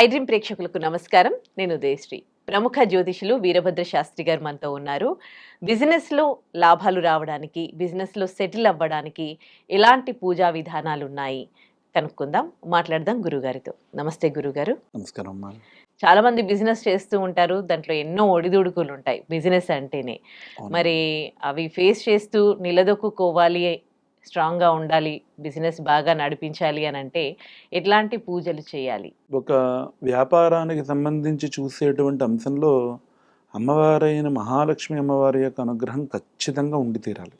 ఐడ్రీమ్ ప్రేక్షకులకు నమస్కారం. నేను ఉదయశ్రీ. ప్రముఖ జ్యోతిషులు వీరభద్ర శాస్త్రి గారు మనతో ఉన్నారు. బిజినెస్లో లాభాలు రావడానికి బిజినెస్లో సెటిల్ అవ్వడానికి ఎలాంటి పూజా విధానాలు ఉన్నాయి కనుక్కుందాం. మాట్లాడదాం గురుగారితో. నమస్తే గురుగారు. నమస్కారం చాలా మంది బిజినెస్ చేస్తూ ఉంటారు. దాంట్లో ఎన్నో ఒడిదుడుకులు ఉంటాయి. బిజినెస్ అంటేనే. మరి అవి ఫేస్ చేస్తూ నిలదొక్కుకోవాలి స్ట్రాంగ్గా ఉండాలి బిజినెస్ బాగా నడిపించాలి అని అంటే ఎట్లాంటి పూజలు చేయాలి? ఒక వ్యాపారానికి సంబంధించి చూసేటువంటి అంశంలో అమ్మవారైన మహాలక్ష్మి అమ్మవారి యొక్క అనుగ్రహం ఖచ్చితంగా ఉండి తీరాలి.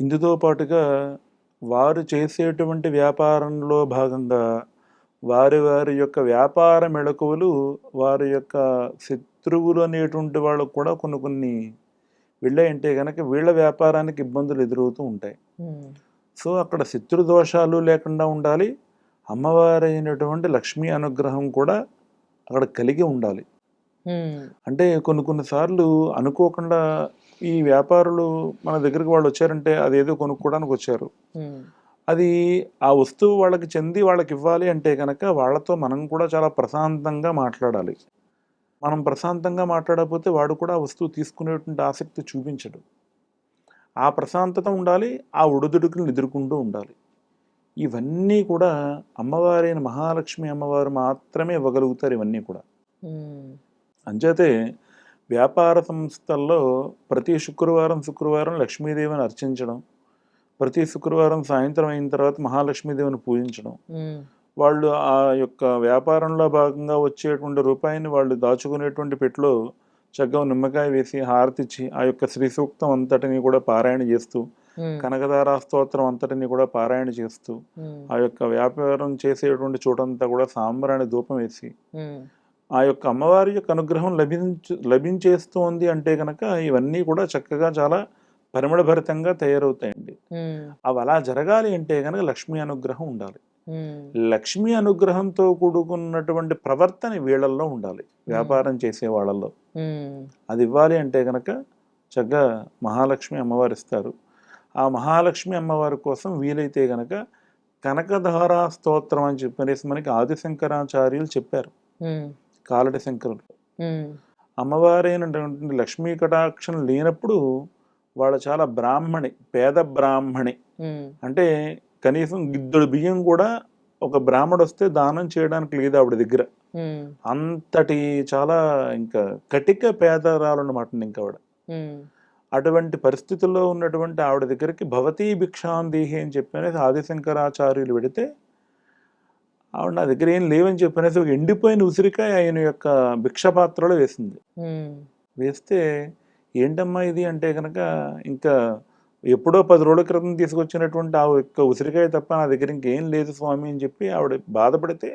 ఇందుతో పాటుగా వారు చేసేటువంటి వ్యాపారంలో భాగంగా వారి వారి యొక్క వ్యాపార మెళకువలు వారి యొక్క శత్రువులు అనేటువంటి వాళ్ళకు కూడా కొన్ని కొన్ని వెళ్ళాయంటే కనుక వీళ్ళ వ్యాపారానికి ఇబ్బందులు ఎదురవుతూ ఉంటాయి. సో అక్కడ శత్రు దోషాలు లేకుండా ఉండాలి. అమ్మవారైనటువంటి లక్ష్మీ అనుగ్రహం కూడా అక్కడ కలిగి ఉండాలి. అంటే కొన్ని కొన్నిసార్లు అనుకోకుండా ఈ వ్యాపారులు మన దగ్గరికి వాళ్ళు వచ్చారంటే అదేదో కొనుక్కోవడానికి వచ్చారు. అది ఆ వస్తువు వాళ్ళకి చెంది వాళ్ళకి ఇవ్వాలి అంటే కనుక వాళ్ళతో మనం కూడా చాలా ప్రశాంతంగా మాట్లాడాలి. మనం ప్రశాంతంగా మాట్లాడకపోతే వాడు కూడా ఆ వస్తువు తీసుకునేటువంటి ఆసక్తి చూపించడు. ఆ ప్రశాంతత ఉండాలి ఆ ఒడిదుడుకులను ఎదుర్కొంటూ ఉండాలి. ఇవన్నీ కూడా అమ్మవారైన మహాలక్ష్మి అమ్మవారు మాత్రమే ఇవ్వగలుగుతారు ఇవన్నీ కూడా. అంచేతే వ్యాపార సంస్థల్లో ప్రతి శుక్రవారం శుక్రవారం లక్ష్మీదేవిని అర్చించడం ప్రతి శుక్రవారం సాయంత్రం అయిన తర్వాత మహాలక్ష్మీదేవిని పూజించడం వాళ్ళు ఆ యొక్క వ్యాపారంలో భాగంగా వచ్చేటువంటి రూపాయిని వాళ్ళు దాచుకునేటువంటి పెట్టులో చక్కగా నిమ్మకాయ వేసి హారతిచ్చి ఆ యొక్క శ్రీ సూక్తం అంతటిని కూడా పారాయణ చేస్తూ కనకదార స్తోత్రం అంతటిని కూడా పారాయణ చేస్తూ ఆ యొక్క వ్యాపారం చేసేటువంటి చోటంతా కూడా సాంబ్రాణి ధూపం వేసి ఆ యొక్క అమ్మవారి యొక్క అనుగ్రహం లభించు లభించేస్తోంది అంటే కనుక ఇవన్నీ కూడా చక్కగా చాలా పరిమళభరితంగా తయారవుతాయండి. అవి అలా జరగాలి అంటే కనుక లక్ష్మీ అనుగ్రహం ఉండాలి. లక్ష్మీ అనుగ్రహంతో కూడుకున్నటువంటి ప్రవర్తన వీళ్ళల్లో ఉండాలి. వ్యాపారం చేసే వాళ్ళల్లో. అది ఇవ్వాలి అంటే కనుక చక్కగా మహాలక్ష్మి అమ్మవారు ఇస్తారు. ఆ మహాలక్ష్మి అమ్మవారి కోసం వీలైతే కనుక కనకధారా స్తోత్రం అని చెప్పనేసి మనకి ఆదిశంకరాచార్యులు చెప్పారు. ఉమ్, కాలటి శంకరులు. అమ్మవారైనటువంటి లక్ష్మీ కటాక్షం లేనప్పుడు వాళ్ళు చాలా బ్రాహ్మణి పేద బ్రాహ్మణి. అంటే కనీసం గిద్దడు బియ్యం కూడా ఒక బ్రాహ్మడు వస్తే దానం చేయడానికి లేదు ఆవిడ దగ్గర. అంతటి చాలా ఇంకా కటిక పేదరాలు అన్నమాట ఇంకా ఆవిడ. అటువంటి పరిస్థితుల్లో ఉన్నటువంటి ఆవిడ దగ్గరికి భవతీ భిక్షాందేహి అని చెప్పనేసి ఆదిశంకరాచార్యులు పెడితే ఆవిడ నా దగ్గర ఏం లేవని చెప్పనేసి ఒక ఎండిపోయిన ఉసిరికాయ ఆయన యొక్క భిక్షపాత్రలో వేసింది. ఉమ్, వేస్తే ఏంటమ్మా ఇది అంటే కనుక ఇంకా ఎప్పుడో పది రోజుల క్రితం తీసుకొచ్చినటువంటి ఆ యొక్క ఉసిరికాయ తప్ప నా దగ్గర ఇంకేం లేదు స్వామి అని చెప్పి ఆవిడ బాధపడితే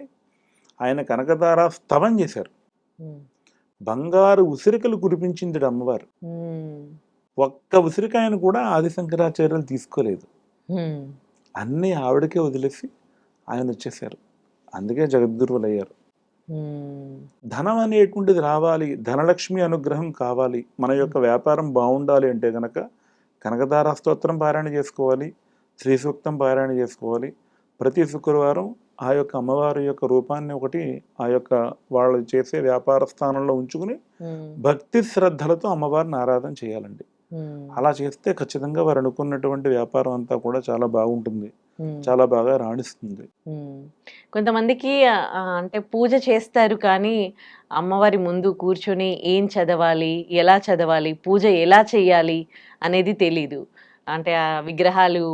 ఆయన కనకదార స్తవం చేశారు. బంగారు ఉసిరికలు కురిపించింది అమ్మవారు. ఒక్క ఉసిరికాయను కూడా ఆదిశంకరాచార్యులు తీసుకోలేదు. ఉమ్, అన్నీ ఆవిడకే వదిలేసి ఆయన వచ్చేసారు. అందుకే జగద్గురువులు అయ్యారు ధనం అనేటువంటిది రావాలి. ధనలక్ష్మి అనుగ్రహం కావాలి. మన యొక్క వ్యాపారం బాగుండాలి అంటే కనుక కనకదార స్తోత్రం పారాయణ చేసుకోవాలి శ్రీ సూక్తం పారాయణ చేసుకోవాలి. ప్రతి శుక్రవారం ఆ యొక్క అమ్మవారి యొక్క రూపాన్ని ఒకటి ఆ యొక్క వాళ్ళు చేసే వ్యాపార స్థానంలో ఉంచుకుని భక్తి శ్రద్ధలతో అమ్మవారిని ఆరాధన చేయాలండి. అలా చేస్తే ఖచ్చితంగా వారు అనుకున్నటువంటి వ్యాపారం అంతా కూడా చాలా బాగుంటుంది. చాలా బాగా రాణిస్తుంది. కొంతమందికి అంటే పూజ చేస్తారు కానీ అమ్మవారి ముందు కూర్చొని ఏం చదవాలి ఎలా చదవాలి పూజ ఎలా చేయాలి అనేది తెలీదు. అంటే ఆ విగ్రహాలు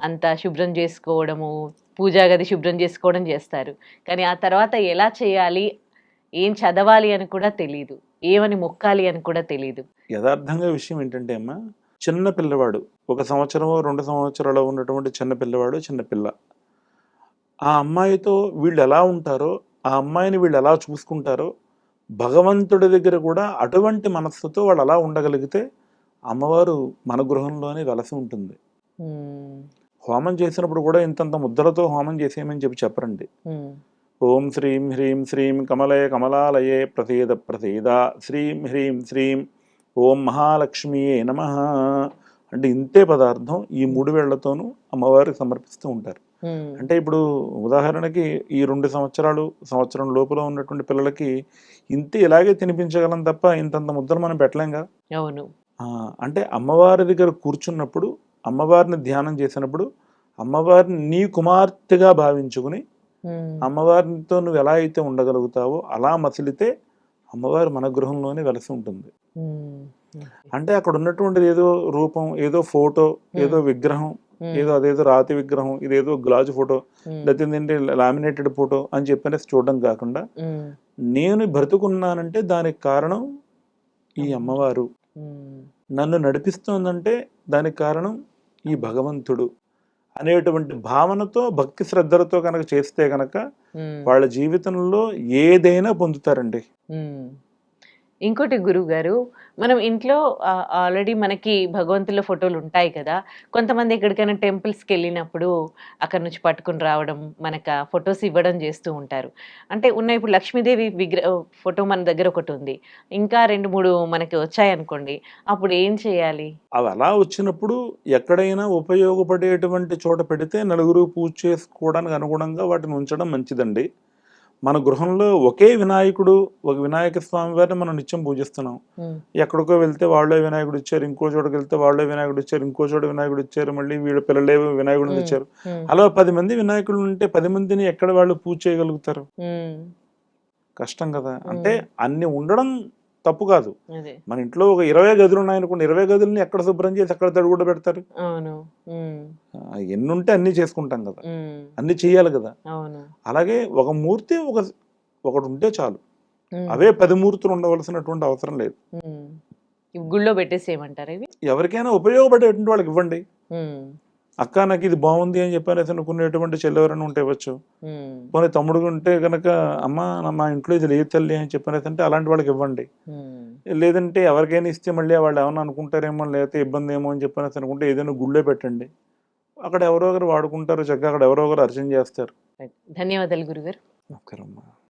అంతా శుభ్రం చేసుకోవడము పూజా గది శుభ్రం చేసుకోవడం చేస్తారు. కానీ ఆ తర్వాత ఎలా చేయాలి ఏం చదవాలి అని కూడా తెలీదు. ఏమని మొక్కాలి అని కూడా తెలీదు. యథార్థంగా విషయం ఏంటంటే అమ్మా చిన్న పిల్లవాడు ఒక సంవత్సరం రెండు సంవత్సరాలు ఉన్నటువంటి చిన్న పిల్లవాడు చిన్న పిల్ల. ఆ అమ్మాయితో వీళ్ళు ఎలా ఉంటారో ఆ అమ్మాయిని వీళ్ళు ఎలా చూసుకుంటారో భగవంతుడి దగ్గర కూడా అటువంటి మనస్సుతో వాళ్ళు అలా ఉండగలిగితే అమ్మవారు మన గృహంలోనే వెలసి ఉంటుంది. హోమం చేసినప్పుడు కూడా ఇంతంత ముద్దలతో హోమం చేసేయమని చెప్పి చెప్పరండి. ఓం శ్రీం హ్రీం శ్రీం కమలయ కమలాలయే ప్రసీద ప్రసీద శ్రీం హ్రీం శ్రీం ఓం మహాలక్ష్మియే నమ అంటే ఇంతే పదార్థం ఈ మూడు వేళ్ళతోనూ అమ్మవారికి సమర్పిస్తూ ఉంటారు అంటే ఇప్పుడు ఉదాహరణకి ఈ రెండు సంవత్సరాలు సంవత్సరం లోపల ఉన్నటువంటి పిల్లలకి ఇంత ఇలాగే తినిపించగలం తప్ప ఇంతంత ముద్దలు మనం పెట్టలేంగా? అవును. అంటే అమ్మవారి దగ్గర కూర్చున్నప్పుడు అమ్మవారిని ధ్యానం చేసినప్పుడు అమ్మవారిని నీ కుమార్తెగా భావించుకుని అమ్మవారితో నువ్వు ఎలా అయితే ఉండగలుగుతావో అలా మసిలితే అమ్మవారు మన గృహంలోనే వెలసి ఉంటుంది. అంటే అక్కడ ఉన్నటువంటిది ఏదో రూపం ఏదో ఫోటో ఏదో విగ్రహం ఏదో అదేదో రాతి విగ్రహం ఇదేదో గ్లాజు ఫోటో ఉమ్, లేదంటే లామినేటెడ్ ఫోటో అని చెప్పనేసి చూడడం కాకుండా ఉమ్, నేను బ్రతుకున్నానంటే దానికి కారణం ఈ అమ్మవారు. నన్ను నడిపిస్తోందంటే దానికి కారణం ఈ భగవంతుడు అనేటువంటి భావనతో భక్తి శ్రద్ధలతో కనుక చేస్తే కనుక. వాళ్ళ జీవితంలో ఏదైనా పొందుతారండి. ఇంకోటి గురువు గారు మనం ఇంట్లో ఆల్రెడీ మనకి భగవంతుల ఫోటోలు ఉంటాయి కదా. కొంతమంది ఎక్కడికైనా టెంపుల్స్కి వెళ్ళినప్పుడు అక్కడ నుంచి పట్టుకుని రావడం మనకు ఆ ఫొటోస్ ఇవ్వడం చేస్తూ ఉంటారు. అంటే ఉన్న ఇప్పుడు లక్ష్మీదేవి విగ్రహ ఫోటో మన దగ్గర ఒకటి ఉంది. ఇంకా రెండు మూడు మనకి వచ్చాయనుకోండి అప్పుడు ఏం చేయాలి? అవి అలా వచ్చినప్పుడు ఎక్కడైనా ఉపయోగపడేటువంటి చోట పెడితే నలుగురు పూజ చేసుకోవడానికి అనుగుణంగా వాటిని ఉంచడం మంచిదండి. మన గృహంలో ఒకే వినాయకుడు ఒక వినాయక స్వామి వారిని మనం నిత్యం పూజిస్తున్నాం. ఎక్కడికో వెళ్తే వాళ్ళే వినాయకుడు ఇచ్చారు ఇంకో చోటకి వెళ్తే వాళ్ళే వినాయకుడు ఇచ్చారు ఇంకో చోట వినాయకుడు ఇచ్చారు మళ్ళీ వీళ్ళ పిల్లలే వినాయకుడిని. ఇచ్చారు. అలా పది మంది వినాయకుడు ఉంటే పది మందిని ఎక్కడ వాళ్ళు పూజ చేయగలుగుతారు. కష్టం కదా అంటే అన్ని ఉండడం తప్పు కాదు. మన ఇంట్లో ఒక ఇరవై గదులు ఉన్నాయనుకోండి ఇరవై గదుల్ని ఎక్కడ శుభ్రం చేసి ఎక్కడ తడి కూడా పెడతారు. ఎన్ని ఉంటే అన్ని చేసుకుంటాం కదా. అన్ని చేయాలి కదా. అలాగే ఒక మూర్తి ఒక ఒకటి ఉంటే చాలు. అవే పది మూర్తులు ఉండవలసినటువంటి అవసరం లేదు. గుళ్ళో పెట్టేసేయమంటారు ఎవరికైనా ఉపయోగపడేటువంటి వాళ్ళకి ఇవ్వండి. అక్క నాకు ఇది బాగుంది అని చెప్పనేసి అనుకునేటువంటి చెల్లెవరైనా ఉంటే ఇవ్వచ్చు. పోనీ తమ్ముడు ఉంటే కనుక అమ్మ మా ఇంట్లో ఇది లేదు తల్లి అని చెప్పనేసి అంటే అలాంటి వాళ్ళకి ఇవ్వండి. లేదంటే ఎవరికైనా ఇస్తే మళ్ళీ వాళ్ళు ఏమన్నా అనుకుంటారేమో లేకపోతే ఇబ్బంది ఏమో అని చెప్పనేసి అనుకుంటే ఏదైనా గుళ్ళో పెట్టండి. అక్కడ ఎవరో ఒకరు వాడుకుంటారు చక్కగా అక్కడ ఎవరో ఒకరు అర్చన చేస్తారు. ధన్యవాదాలు గురుగారు. నమస్కారం